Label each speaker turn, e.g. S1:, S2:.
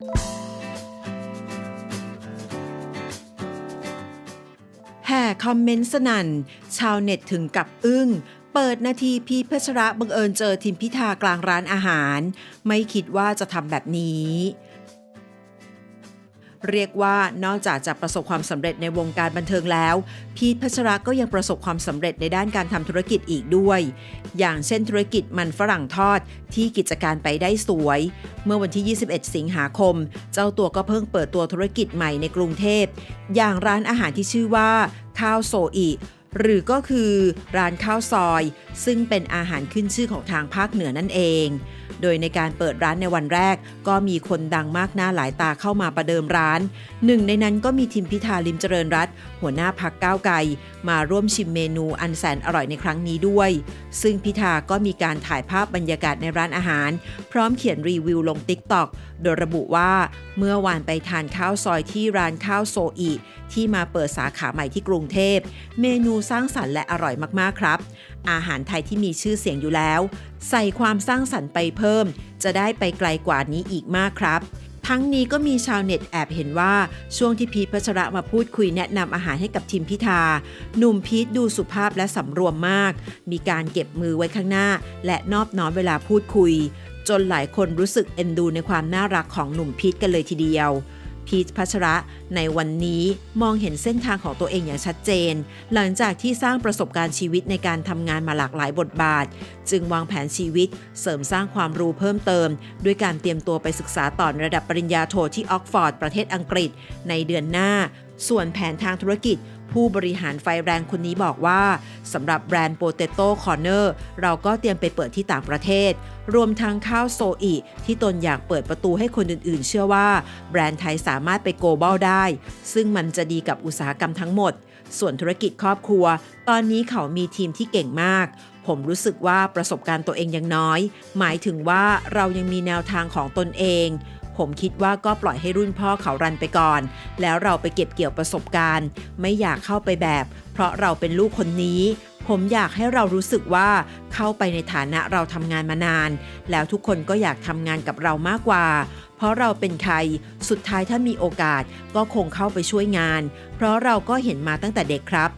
S1: แห่คอมเมนต์สนั่น ชาวเน็ตถึงกับอึ้ง เปิดนาทีพีพัชระบังเอิญเจอทิมพิธากลางร้านอาหาร ไม่คิดว่าจะทำแบบนี้ เรียกว่านอกจากจะประสบความสำเร็จในวงการบันเทิงแล้ว พีทพัชระก็ยังประสบความสำเร็จในด้านการทำธุรกิจอีกด้วย อย่างเช่นธุรกิจมันฝรั่งทอดที่กิจการไปได้สวย เมื่อวันที่ 21 สิงหาคม เจ้าตัวก็เพิ่งเปิดตัวธุรกิจใหม่ในกรุงเทพ อย่างร้านอาหารที่ชื่อว่า ข้าวโซอิ หรือก็คือร้านข้าวซอย ซึ่งเป็นอาหารขึ้นชื่อของทางภาคเหนือนั่นเอง โดยในการเปิดร้านในวันแรก ก็มีคนดังมากหน้าหลายตาเข้ามาประเดิมร้าน หนึ่งในนั้นก็มีทิมพิธาลิมเจริญรัตน์หัวหน้าพักก้าวไกลมาร่วมชิมเมนูอันแสนอร่อยในครั้งนี้ด้วย ซึ่งพิธาก็มีการถ่ายภาพบรรยากาศในร้านอาหาร พร้อมเขียนรีวิวลง t ิ k t o k โดยระบุว่าเมื่อวานไปทานข้าวซอยที่ร้านข้าวโซอิที่มาเปิดสาขาใหม่ที่กรุงเทพ เมนูสร้างสรรค์และอร่อยมากๆครับ อาหารไทยที่มีชื่อเสียงอยู่แล้ว ใส่ความสร้างสรรค์ไปเพิ่ม จะได้ไปไกลกว่านี้อีกมากครับทั้งนี้ก็มีชาวเน็ตแอบเห็นว่าช่วงที่พีทพัชระมาพูดคุยแนะนำอาหารให้กับทีมพิธา หนุ่มพีทดูสุภาพและสำรวมมาก มีการเก็บมือไว้ข้างหน้า และนอบน้อมเวลาพูดคุย จนหลายคนรู้สึกเอ็นดูในความน่ารักของหนุ่มพีทกันเลยทีเดียว พีชพัชระ ในวันนี้มองเห็นเส้นทางของตัวเองอย่างชัดเจน หลังจากที่สร้างประสบการณ์ชีวิตในการทำงานมาหลากหลายบทบาท จึงวางแผนชีวิต เสริมสร้างความรู้เพิ่มเติม ด้วยการเตรียมตัวไปศึกษาต่อระดับปริญญาโทที่ออกฟอร์ดประเทศอังกฤษ ในเดือนหน้า ส่วนแผนทางธุรกิจ ผู้บริหารไฟแรงคนนี้บอกว่าสำหรับแบรนด์ Potato Corner เราก็เตรียมไปเปิดที่ต่างประเทศ รวมทั้งข้าวโซอิที่ตนอยากเปิดประตูให้คนอื่นๆ เชื่อว่าแบรนด์ไทยสามารถไปโกลบอลได้ ซึ่งมันจะดีกับอุตสาหกรรมทั้งหมด ส่วนธุรกิจครอบครัว ตอนนี้เขามีทีมที่เก่งมากผมรู้สึกว่าประสบการณ์ตัวเองยังน้อย หมายถึงว่าเรายังมีแนวทางของตนเอง ผมคิดว่าก็ปล่อยให้รุ่นพ่อเขารันไปก่อน แล้วเราไปเก็บเกี่ยวประสบการณ์ ไม่อยากเข้าไปแบบ เพราะเราเป็นลูกคนนี้ ผมอยากให้เรารู้สึกว่าเข้าไปในฐานะเราทำงานมานาน แล้วทุกคนก็อยากทำงานกับเรามากกว่า เพราะเราเป็นใคร สุดท้ายถ้ามีโอกาสก็คงเข้าไปช่วยงาน เพราะเราก็เห็นมาตั้งแต่เด็กครับ